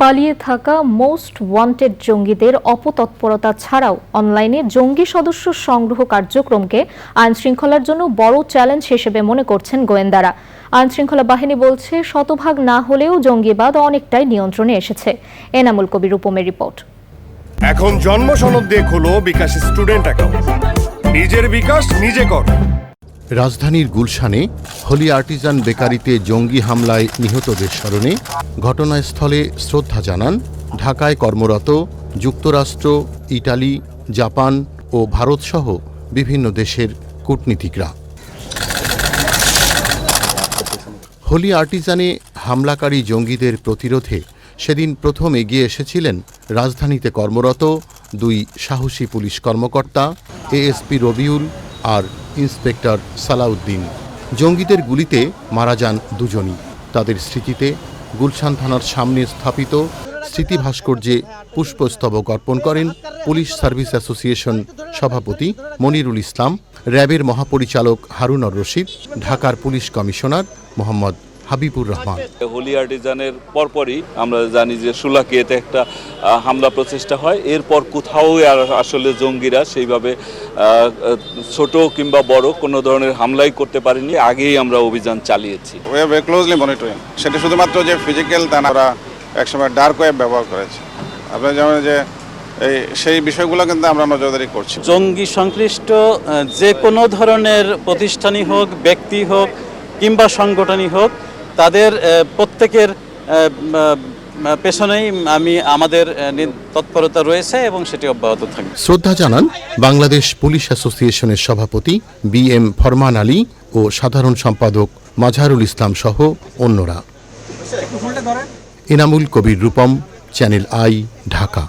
পালিয়ে থাকা most wanted জঙ্গিদের অপতৎপরতা ছাড়াও অনলাইনে জঙ্গি সদস্য সংগ্রহ কার্যক্রমকে আইন শৃঙ্খলার জন্য বড় চ্যালেঞ্জ হিসেবে মনে করছেন গোয়েন্দারা। আইন শৃঙ্খলা বাহিনী বলছে, শতভাগ না হলেও জঙ্গিবাদ অনেকটাই নিয়ন্ত্রণে এসেছে। এনামুল কবির উপমের রিপোর্ট। এখন জন্ম সনদ দিয়ে খোলো বিকাশ স্টুডেন্ট অ্যাকাউন্ট। নিজের বিকাশ নিজে কর। রাজধানীর গুলশানে হোলি আর্টিজান বেকারিতে জঙ্গি হামলায় নিহতদের স্মরণে ঘটনাস্থলে শ্রদ্ধা জানান ঢাকায় কর্মরত যুক্তরাষ্ট্র, ইটালি, জাপান ও ভারতসহ বিভিন্ন দেশের কূটনীতিকরা। হোলি আর্টিজানে হামলাকারী জঙ্গিদের প্রতিরোধে সেদিন প্রথম এগিয়ে এসেছিলেন রাজধানীতে কর্মরত দুই সাহসী পুলিশ কর্মকর্তা এএসপি রবিউল আর ইন্সপেক্টর সালাউদ্দিন। জঙ্গিদের গুলিতে মারা যান দুজনই। তাদের স্মৃতিতে গুলশান থানার সামনে স্থাপিত স্মৃতি ভাস্কর্যে পুষ্পস্তবক অর্পণ করেন পুলিশ সার্ভিস অ্যাসোসিয়েশন সভাপতি মনিরুল ইসলাম, র্যাবের মহাপরিচালক হারুনর রশিদ, ঢাকার police commissioner Mohammad Habibur Rahman. Holey আর্টিজানের পরপরই আমরা জানি যে সুলাকিয়েতে একটা হামলা প্রচেষ্টা হয়। এরপর কোথাও আসলে জঙ্গিরা সেইভাবে ছোট কিংবা বড় কোনো ধরনের হামলাই করতে পারেনি। আগেই আমরা অভিযান চালিয়েছি। ক্লোজলি মনিটরিং সেটা শুধুমাত্র যে ফিজিক্যাল তা না ওরা একসময় ডার্ক ওয়েব ব্যবহার করেছে। আপনারা যেমন যে এই সেই বিষয়গুলো কিন্তু আমরা নজরদারি করছি। জঙ্গি সংশ্লিষ্ট যে কোনো ধরনের প্রতিষ্ঠানই হোক ব্যক্তি হোক কিংবা সংগঠনই হোক তাদের প্রত্যেকের পেছনেই আমি, আমাদের তৎপরতা রয়েছে এবং সেটি অব্যাহত থাকবে। শ্রদ্ধা জানান বাংলাদেশ পুলিশ অ্যাসোসিয়েশনের সভাপতি বি এম ফরমান আলী ও সাধারণ সম্পাদক মাজহারুল ইসলাম সহ অন্যরা। Enamul Kabir Rupam, channel I, Dhaka.